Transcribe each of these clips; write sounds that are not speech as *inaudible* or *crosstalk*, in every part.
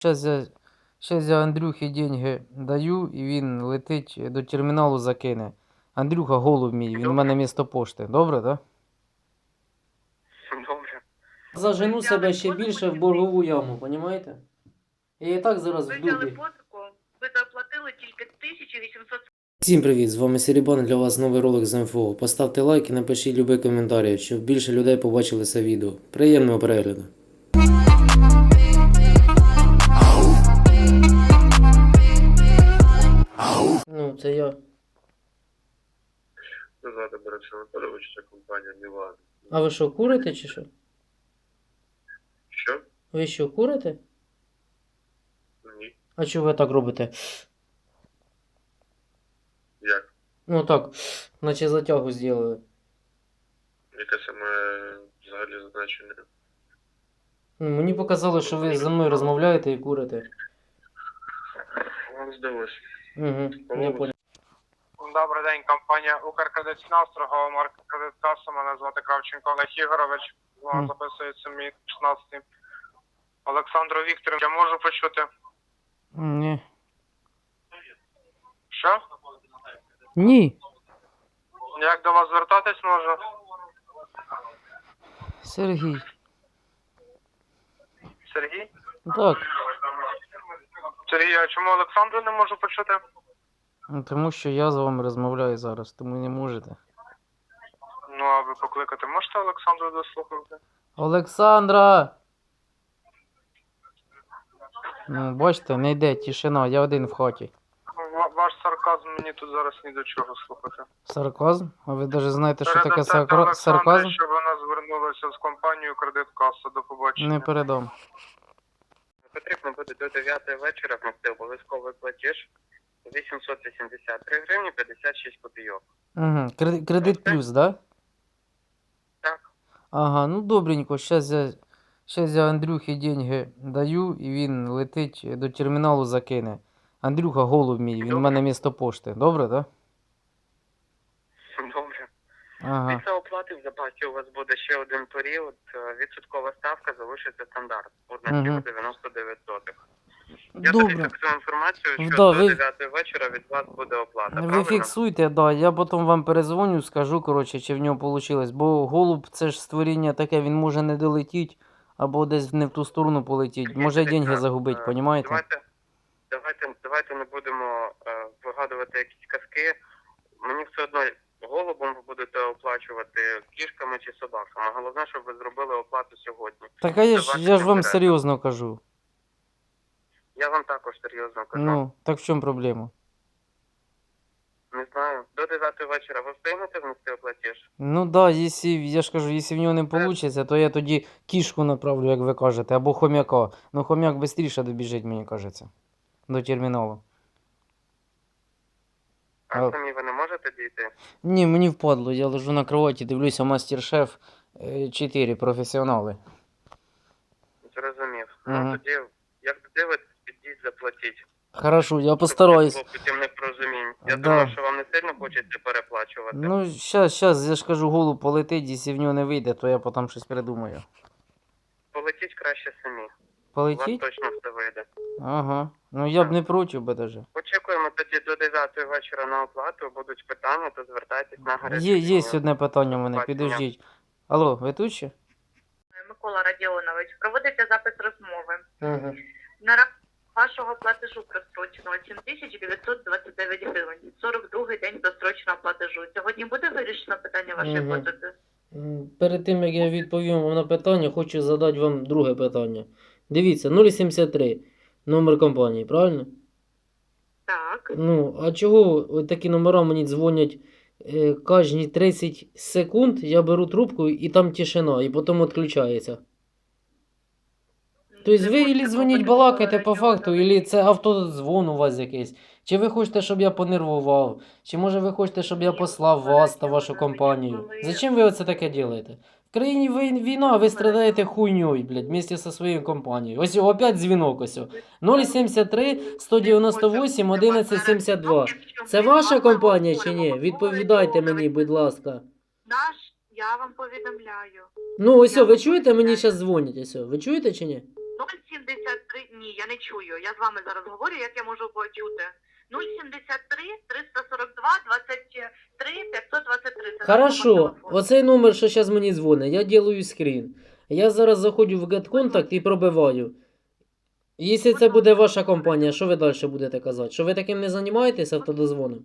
Щас я, щас я Андрюхі деньги даю, і він летить до терміналу закине. Андрюха голуб мій, він в мене місто пошти. Добре, так? *laughs* Добре. Зажену себе ще більше в боргову яму, понімаєте? Я і так зараз Ви в взяли дубі. ви заплатили тільки 1800 Всім привіт! З вами Серебан. Для вас новий ролик з МФО. Поставте лайк і напишіть любий коментар, щоб більше людей побачили це відео. Приємного перегляду. Звати Борис Анатолійович, це компанія Мілан. А ви що, курите чи що? Що? Ви що, курите? Ні. А чого ви так робите? Як? Ну так, наче затягу зробили. Яке саме взагалі значення? Ну, мені показали, що ви зі мною розмовляєте і курите. Вам здалось. Угу, я понял. Добрий день, компанія Укркредит Фінанс, торгова марка Кредит Каса. Мене звати Кравченко Олег Ігорович. З записується мій 16. Олександру Вікторовичу, я можу почути. Ні. Що? Ні. Як до вас звертатись можу? Сергій. Сергій? Так. Сергій, а чому Олександру не можу почути? Ну, Тому що я з вами розмовляю зараз, тому не можете. Ну, а ви покликати можете Олександру дослухати? Олександра! Ну, бачите, не йде тишина, я один в хаті. Ва- Ваш сарказм мені тут зараз ні до чого слухати. Сарказм? А ви навіть знаєте, що таке Передасте сакра- Олександрі, сарказм? щоб вона звернулася з компанією Кредит Каса. До побачення. Не передам. Потрібно буде до 9 вечора внести обов'язковий платіж 883 гривні 56 копійок. Угу. Кредит, кредит плюс, да? Так. Ага, ну добренько, щас я, щас я Андрюхі деньги даю, і він летить до терміналу закине. Андрюха голуб мій, він в мене місто пошти. Добре, так? Добре. Ага. Після оплати в запасі у вас буде ще один період. Е, Відсоткова ставка залишиться стандарт. Мгм. 1,99 сотих. Я Добре. тобі фіксую інформацію, що Да, до ви- 9 вечора від вас буде оплата. Ви правильно? фіксуйте, да, я потім вам перезвоню, скажу, коротше, чи в нього вийшло. Бо голуб це ж створіння таке, він може не долетіть, або десь не в ту сторону полетіть. Може деньги загубить, Е, понімаєте? Давайте, давайте, давайте не будемо е, вигадувати якісь казки. Мені все одно голубом ви будете оплачувати кішками чи собаками. Головне, щоб ви зробили оплату сьогодні. Так а я ж, я ж вам серйозно кажу. Я вам також серйозно кажу. Ну, так в чому проблема? Не знаю. До 9 вечора ви встигнете внести оплатіж? Ну да, якщо, я ж кажу, якщо в нього не вийде, то я тоді кішку направлю, як ви кажете, або хомяка. Ну хомяк швидше добіжить, мені кажеться. До терміналу. А А- самі ви не можете дійти? Ні, мені впадло, я лежу на кроваті, дивлюся мастер-шеф 4 професіонали. Зрозумів. Мгм. Ну тоді, підіть. Хорошо, я постараюсь. Я Да. думаю, що вам не сильно хочеться переплачувати. Ну, щас, щас, я ж кажу, голуб полетить, якщо в нього не вийде, то я потім щось придумаю. Полетіть краще самі. У вас точно все вийде. Ага. Ну я б не проти би даже. Очікуємо тоді до 9 вечора на оплату. Будуть питання, то звертайтесь на гарячу. Є, є одне питання в мене, підождіть. Алло, ви тут ще? Микола Радіонович. Проводиться запис розмови. Ага. На вашого платежу простроченого 7929 гривень. 42-й день простроченого платежу. Сьогодні буде вирішено питання вашої Мгм. позики? Перед тим, як я відповім вам на питання, хочу задати вам друге питання. Дивіться, 073 номер компанії, правильно? Так. Ну, а чого такі номера мені дзвонять е, кожні 30 секунд, я беру трубку і там тишина, і потім відключається. Тобто ви ілі дзвоніть балакаєте по факту, ілі це автодзвон у вас якийсь. Чи ви хочете, щоб я понервував? Чи може ви хочете, щоб я послав вас та вашу компанію? Зачем ви оце таке робите? В країні вій- війна, а ви страдаєте хуйньою, блядь, вместе зі своєю компанією. Ось опять дзвінок ось. о. 073 198 1172. Це ваша компанія чи ні? Відповідайте мені, будь ласка. Наш, я вам повідомляю. Ну, ось, ви чуєте, мені зараз дзвонять, ось. Ви чуєте чи ні? 073, Ні, я не чую. Я з вами зараз говорю, як я можу почути. 073 342 23 523. Це Хорошо, оцей номер, що зараз мені дзвонить, я ділаю скрін. Я зараз заходжу в GetContact і пробиваю. Якщо це буде ваша компанія, що ви далі будете казати? Що ви таким не займаєтесь автодозвоном?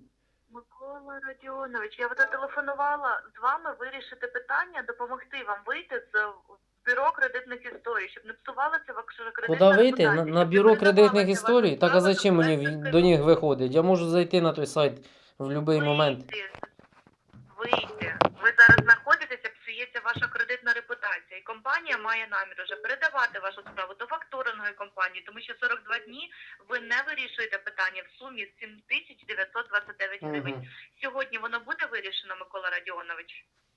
Микола Радіонович, я зателефонувала з вами вирішити питання, допомогти вам вийти з бюро кредитних історій, щоб не псувалося ваша кредитна вийти? На, репутація, на щоб бюро не кредитних історій? Так а справа зачем мені в- до них виходить? Я можу зайти на той сайт в будь-який момент. Вийти. Вийти. Ви зараз знаходитеся, псується ваша кредитна репутація. І компанія має намір вже передавати вашу справу до факторингової компанії, тому що 42 дні ви не вирішуєте питання в сумі 7929 гривень. Мгм. Сьогодні воно буде вирішено, Микола Радіонович?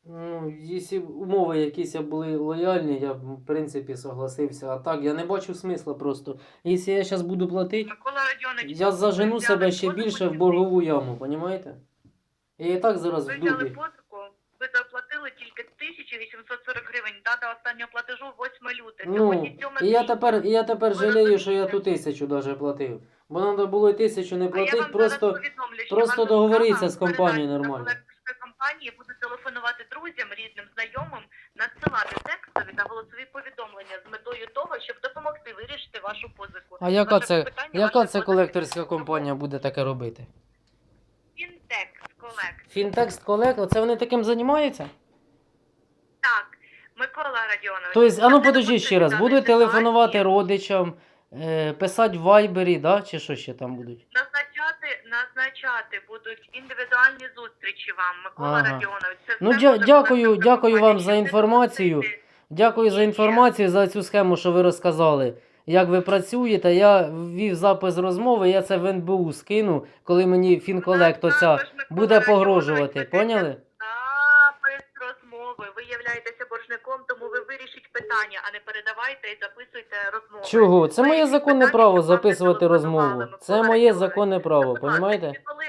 Ну, якщо умови якісь були лояльні, я б, в принципі согласився. А так, я не бачу смисла просто. Якщо я зараз буду платити, Микола Радіонович, я зажену себе ще більше в боргову яму, понімаєте? Я і так зараз Ви в взяли дубі. позику, ви заплатили тільки 1840 гривень. Дата останнього платежу 8 люте. Ну, Сьогодні 7 і я тепер, і я тепер Ви жалію, що я розумієте? ту тисячу даже платив. Бо треба було і тисячу не платити, просто. повідомлю, що просто договоріться з компанією нормально. Компанії буде телефонувати друзям, рідним, знайомим, надсилати текстові та голосові повідомлення з метою того, щоб допомогти вирішити вашу позику. А яка Ваше це, питання, яка це колекторська компанія буде таке робити? Фінтекс колект. Фінтекст колект, оце вони таким займаються? Так, Микола Радіонович. Тобто, а ну це подожди ще раз, будуть телефонувати родичам, е, писати в вайбері, да? чи що ще там будуть? Назначати будуть індивідуальні зустрічі вам, Микола Ага. Радіонович. Це Ну, все дя- буде дякую- дякую вам за інформацію. Дякую за інформацію, за цю схему, що ви розказали. Як ви працюєте, я ввів запис розмови, я це в НБУ скину, коли мені фінколект У нас оця також, Микола буде Радіонович, погрожувати, поняли? Запис розмови. Ви являєтеся боржником, тому ви вирішіть питання, а не передавайте і записуйте розмови. Чого? Це моє законне питання, право записувати розмову. Це моє законне право, понімаєте? Коли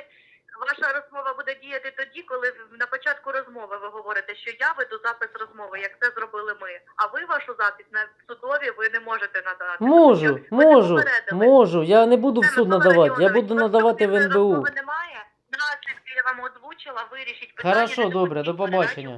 ваша розмова буде діяти тоді, коли на початку розмови ви говорите, що я веду запис розмови, як це зробили ми. А ви вашу запис на судові ви не можете надати. тому Можу, що ви не можу, попередили. можу. Я не буду в суд Микола надавати, я буду надавати в конструктивної НБУ. розмови немає. Наслідки я вам озвучила, вирішіть питання. Хорошо, не добре, допустіть до побачення.